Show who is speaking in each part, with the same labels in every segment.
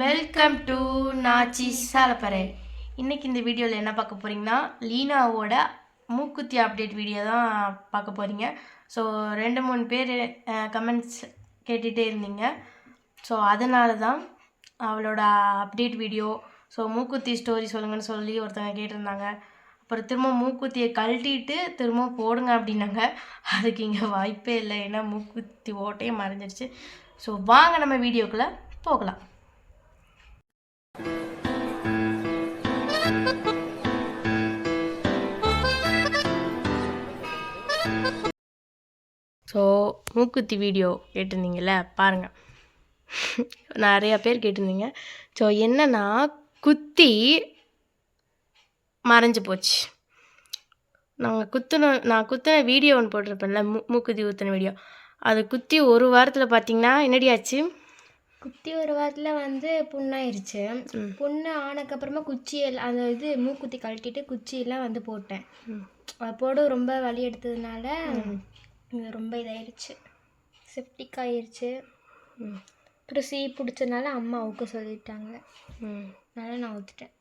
Speaker 1: Welcome to Nachi சாலப்பறை இன்றைக்கி இந்த வீடியோவில் என்ன பார்க்க போகிறீங்கன்னா லீனாவோட மூக்குத்தி அப்டேட் வீடியோ தான் பார்க்க போகிறீங்க ஸோ ரெண்டு மூணு பேர் கமெண்ட்ஸ் கேட்டுகிட்டே இருந்தீங்க. ஸோ அதனால தான் அவளோட அப்டேட் வீடியோ ஸோ மூக்குத்தி ஸ்டோரி சொல்லுங்கன்னு சொல்லி ஒருத்தவங்க கேட்டிருந்தாங்க. அப்புறம் திரும்ப மூக்குத்தியை கழட்டிட்டு திரும்ப போடுங்க அப்படின்னாங்க. அதுக்கு இங்கே வாய்ப்பே இல்லை. ஏன்னா மூக்குத்தி ஓட்டையே மறைஞ்சிருச்சு. ஸோ வாங்க நம்ம வீடியோக்குள்ளே போகலாம். ஸோ மூக்குத்தி வீடியோ கேட்டிருந்தீங்கல்ல? பாருங்கள் நிறையா பேர் கேட்டிருந்தீங்க. ஸோ என்னன்னா குத்தி மறைஞ்சு போச்சு. நாங்கள் குத்துன நான் குத்தின வீடியோ ஒன்று போட்டிருப்பேன்ல மூ மூக்குத்தி ஊற்றின வீடியோ அது குத்தி ஒரு வாரத்தில் பார்த்தீங்கன்னா என்னடி ஆச்சு?
Speaker 2: குத்தி ஒரு வாரத்தில் வந்து புண்ணாயிருச்சு. புண்ணு ஆனதுக்கப்புறமா குச்சி எல்லாம் அந்த இது மூக்குத்தி கழட்டிட்டு குச்சியெல்லாம் வந்து போட்டேன். அது போட ரொம்ப வலி எடுத்ததுனால ரொம்ப இதாயிருச்சு. செப்டிக் ஆயிருச்சு. அப்புறம் சீ பிடிச்சதுனால அம்மா அவுக்க சொல்லிட்டாங்க.
Speaker 1: ம்.
Speaker 2: அதனால நான் ஊற்றிட்டேன்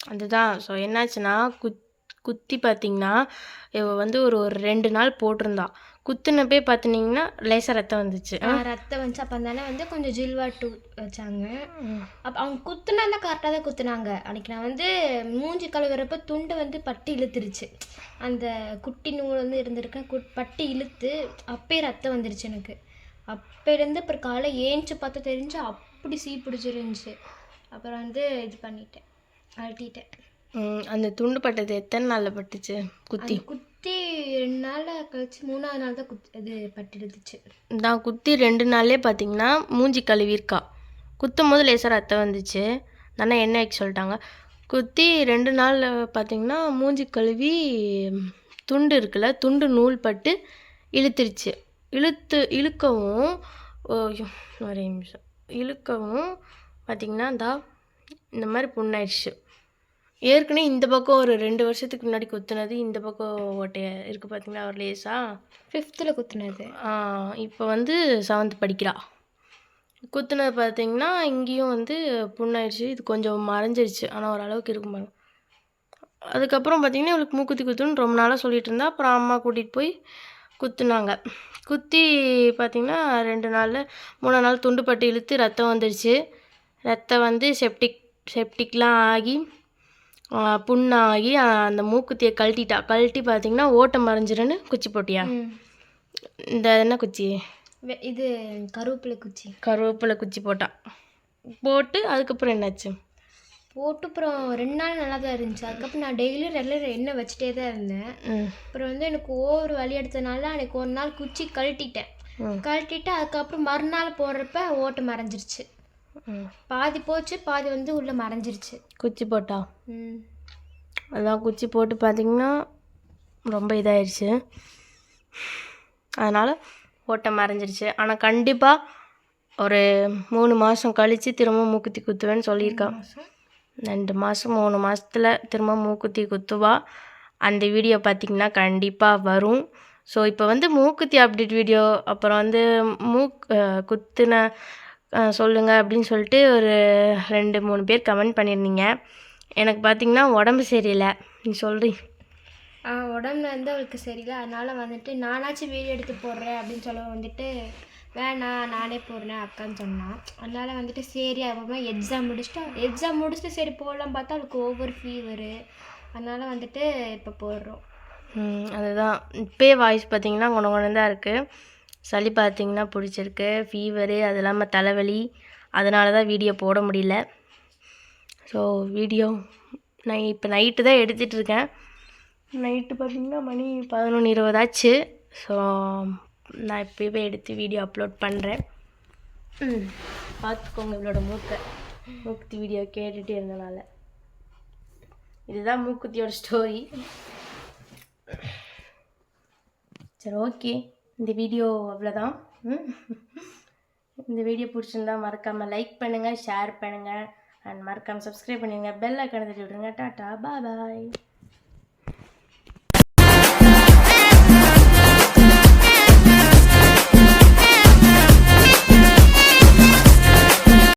Speaker 1: அதுதான். ஸோ என்னாச்சுன்னா குத் குத்தி பார்த்தீங்கன்னா இவ வந்து ஒரு ஒரு ரெண்டு நாள் போட்டிருந்தா. குத்துனப்பே பார்த்திங்கன்னா லேசாக ரத்தம் வந்துச்சு.
Speaker 2: ரத்தம் வந்துச்சு. அப்போ தானே வந்து கொஞ்சம் ஜில்வாட்டு வச்சாங்க. அப்போ அவங்க குத்துனா தான் கரெக்டாக தான் குத்துனாங்க. அன்றைக்கி நான் வந்து மூஞ்சி கழுவுறப்ப துண்டு வந்து பட்டு இழுத்துருச்சு. அந்த குட்டி நூல் வந்து இருந்திருக்கேன் குட் பட்டு இழுத்து அப்பயே ரத்தம் வந்துருச்சு எனக்கு. அப்போலேருந்து அப்புறம் காலை ஏஞ்சி பார்த்தா தெரிஞ்சு அப்படி சீ பிடிச்சிருந்துச்சு. அப்புறம் வந்து இது பண்ணிட்டேன் அழட்டிட்டேன்
Speaker 1: அந்த துண்டு பட்டது எத்தனை நாளில் பட்டுச்சு? குத்தி.
Speaker 2: குத்தி ரெண்டு நாள் கழிச்சு மூணாவது நாள் தான் குத்தி இது பட்டு இழுத்துச்சு
Speaker 1: நான் குத்தி ரெண்டு நாள்லேயே பார்த்தீங்கன்னா மூஞ்சி கழுவிருக்கா குத்தும் போது லேசாக ரத்தம் வந்துச்சு. தானே என்ன வைக்க சொல்லிட்டாங்க. குத்தி ரெண்டு நாளில் பார்த்தீங்கன்னா மூஞ்சி கழுவி துண்டு இருக்குல்ல துண்டு நூல் பட்டு இழுத்துருச்சு. இழுத்து இழுக்கவும் ஒரே நிமிஷம். இழுக்கவும் பார்த்தீங்கன்னா இந்தா இந்த மாதிரி புண்ணாயிடுச்சு. ஏற்கனவே இந்த பக்கம் ஒரு ரெண்டு வருஷத்துக்கு முன்னாடி குத்துனது இந்த பக்கம் ஓட்டைய இருக்குது பார்த்தீங்களா ஒரு லேசாக
Speaker 2: ஃபிஃப்த்தில் குத்துனது.
Speaker 1: இப்போ வந்து செவன்த் படிக்கிறா. குத்துனது பார்த்தீங்கன்னா இங்கேயும் வந்து புண்ணாயிடுச்சு. இது கொஞ்சம் மறைஞ்சிருச்சு. ஆனால் ஓரளவுக்கு இருக்கும் பாருங்க. அதுக்கப்புறம் பார்த்தீங்கன்னா இவளுக்கு மூக்குத்தி குத்துன்னு ரொம்ப நாளாக சொல்லிட்டு இருந்தா அப்புறம் அம்மா கூட்டிகிட்டு போய் குத்துனாங்க. குத்தி பார்த்தீங்கன்னா ரெண்டு நாளில் மூணு நாள் துண்டு பட்டு இழுத்து ரத்தம் வந்துடுச்சு ரத்தம் வந்து செப்டிக் செப்டிக்லாம் ஆகி புண்ணாகி அந்த மூக்குத்தியை கழட்டிட்டா. கழட்டி பார்த்தீங்கன்னா ஓட்டை மறைஞ்சிருன்னு குச்சி போட்டியா. இந்த என்ன குச்சி?
Speaker 2: வெ- இது கருவேப்பிலை குச்சி.
Speaker 1: கருவேப்பிலை குச்சி போட்டா. போட்டு அதுக்கப்புறம் என்னாச்சு?
Speaker 2: போட்டு அப்புறம் ரெண்டு நாள் நல்லா தான் இருந்துச்சு. அதுக்கப்புறம் நான் டெய்லியும் ரெகுலர் எண்ணெய் வச்சுட்டே தான் இருந்தேன். அப்புறம் வந்து எனக்கு ஓவர் வலி எடுத்தனால அன்னைக்கு ஒரு நாள் குச்சி கழட்டிட்டேன். கழட்டிட்டு அதுக்கப்புறம் மறுநாள் போடுறப்ப ஓட்டை மறைஞ்சிருச்சு. பாதி போச்சு பாதி வந்து உள்ளே மறைஞ்சிருச்சு.
Speaker 1: குச்சி போட்டா?
Speaker 2: ம்.
Speaker 1: அதான் குச்சி போட்டு பார்த்தீங்கன்னா ரொம்ப இதாயிருச்சு. அதனால் ஓட்டை மறைஞ்சிருச்சு. ஆனால் கண்டிப்பாக ஒரு மூணு மாதம் கழித்து திரும்ப மூக்குத்தி குத்துவேன்னு சொல்லியிருக்கான் ரெண்டு மாதம் மூணு மாதத்தில் திரும்ப மூக்குத்தி குத்துவா. அந்த வீடியோ பார்த்திங்கன்னா கண்டிப்பாக வரும். ஸோ இப்போ வந்து மூக்குத்தி அப்டேட் வீடியோ அப்புறம் வந்து மூக் குத்துன அஹ், சொல்லுங்க அப்படின்னு சொல்லிட்டு ஒரு ரெண்டு மூணு பேர் கமெண்ட் பண்ணியிருந்தீங்க. எனக்கு பார்த்திங்கன்னா உடம்பு சரியில்லை. நீ சொல்றீ.
Speaker 2: ஆ உடம்புல வந்து அவளுக்கு சரியில்லை. அதனால வந்துட்டு நானாச்சும் வீடியோ எடுத்து போடுறேன் அப்படின்னு சொல்ல வந்துட்டு வேணாம் நானே போடுறேன் அக்கான்னு சொன்னான் அதனால வந்துட்டு சரி அப்புறமா எக்ஸாம் முடிச்சுட்டு எக்ஸாம் முடிச்சுட்டு சரி போடலாம் பார்த்தா அவளுக்கு ஓவர் ஃபீவரு அதனால வந்துட்டு இப்போ போடுறோம்.
Speaker 1: அதுதான். இப்போயே வாய்ஸ் பார்த்தீங்கன்னா குண தான் இருக்குது சளி பார்த்திங்கன்னா பிடிச்சிருக்கு ஃபீவரு அது இல்லாமல் தலைவலி. அதனால தான் வீடியோ போட முடியல. ஸோ வீடியோ நான் இப்போ நைட்டு தான் எடுத்துகிட்ருக்கேன் நைட்டு பார்த்தீங்கன்னா மணி பதினொன்று இருபதாச்சு ஸோ நான் இப்போவே எடுத்து வீடியோ அப்லோட் பண்ணுறேன் பார்த்துக்கோங்க இவளோட மூக்கை. மூக்குத்தி வீடியோ கேட்டுகிட்டே இருந்தனால. இதுதான் மூக்குத்தியோட ஸ்டோரி சரி ஓகே இந்த வீடியோ அவ்வளோதான் இந்த வீடியோ பிடிச்சிருந்தா மறக்காமல் லைக் பண்ணுங்கள் ஷேர் பண்ணுங்கள் அண்ட் மறக்காமல் சப்ஸ்கிரைப் பண்ணிடுங்க பெல் ஐக்கனை தட்டி விட்ருங்க டாட்டா பாய்